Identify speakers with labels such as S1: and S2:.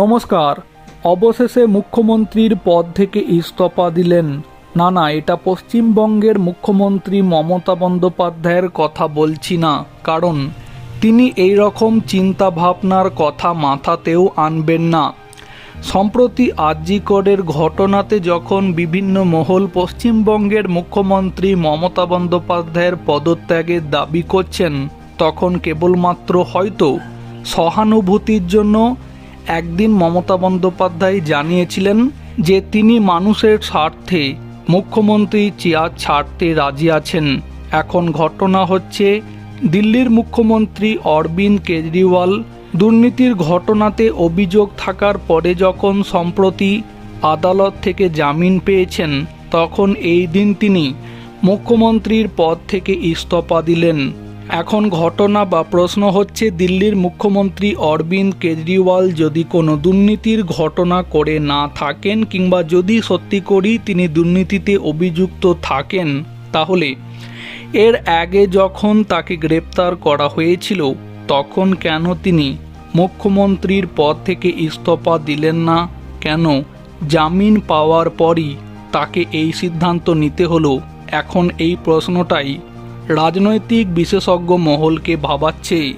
S1: নমস্কার। অবশেষে মুখ্যমন্ত্রীর পদ থেকে ইস্তফা দিলেন। না না এটা পশ্চিমবঙ্গের মুখ্যমন্ত্রী মমতা বন্দ্যোপাধ্যায়ের কথা বলছি না। কারণ তিনি এই রকম চিন্তা ভাবনার কথা মাথাতেও আনবেন না। সম্প্রতি আরজিকরের ঘটনাতে যখন বিভিন্ন মহল পশ্চিমবঙ্গের মুখ্যমন্ত্রী মমতা বন্দ্যোপাধ্যায়ের পদত্যাগের দাবি করছেন, তখন কেবলমাত্র হয়তো সহানুভূতির জন্য একদিন মমতা বন্দ্যোপাধ্যায় জানিয়েছিলেন যে তিনি মানুষের স্বার্থে মুখ্যমন্ত্রী চেয়ার ছাড়তে রাজি আছেন। এখন ঘটনা হচ্ছে, দিল্লির মুখ্যমন্ত্রী অরবিন্দ কেজরিওয়াল দুর্নীতির ঘটনাতে অভিযোগ থাকার পরে যখন সম্প্রতি আদালত থেকে জামিন পেয়েছেন, তখন এই দিন তিনি মুখ্যমন্ত্রীর পদ থেকে ইস্তফা দিলেন। এখন ঘটনা বা প্রশ্ন হচ্ছে, দিল্লির মুখ্যমন্ত্রী অরবিন্দ কেজরিওয়াল যদি কোনো দুর্নীতির ঘটনা করে না থাকেন কিংবা যদি সত্যি করেই তিনি দুর্নীতিতে অভিযুক্ত থাকেন, তাহলে এর আগে যখন তাকে গ্রেপ্তার করা হয়েছিল, তখন কেন তিনি মুখ্যমন্ত্রীর পদ থেকে ইস্তফা দিলেন না? কেন জামিন পাওয়ার পরই তাকে এই সিদ্ধান্ত নিতে হলো? এখন এই প্রশ্নটাই রাজনৈতিক বিশেষজ্ঞ মহলকে ভাবাচ্ছে।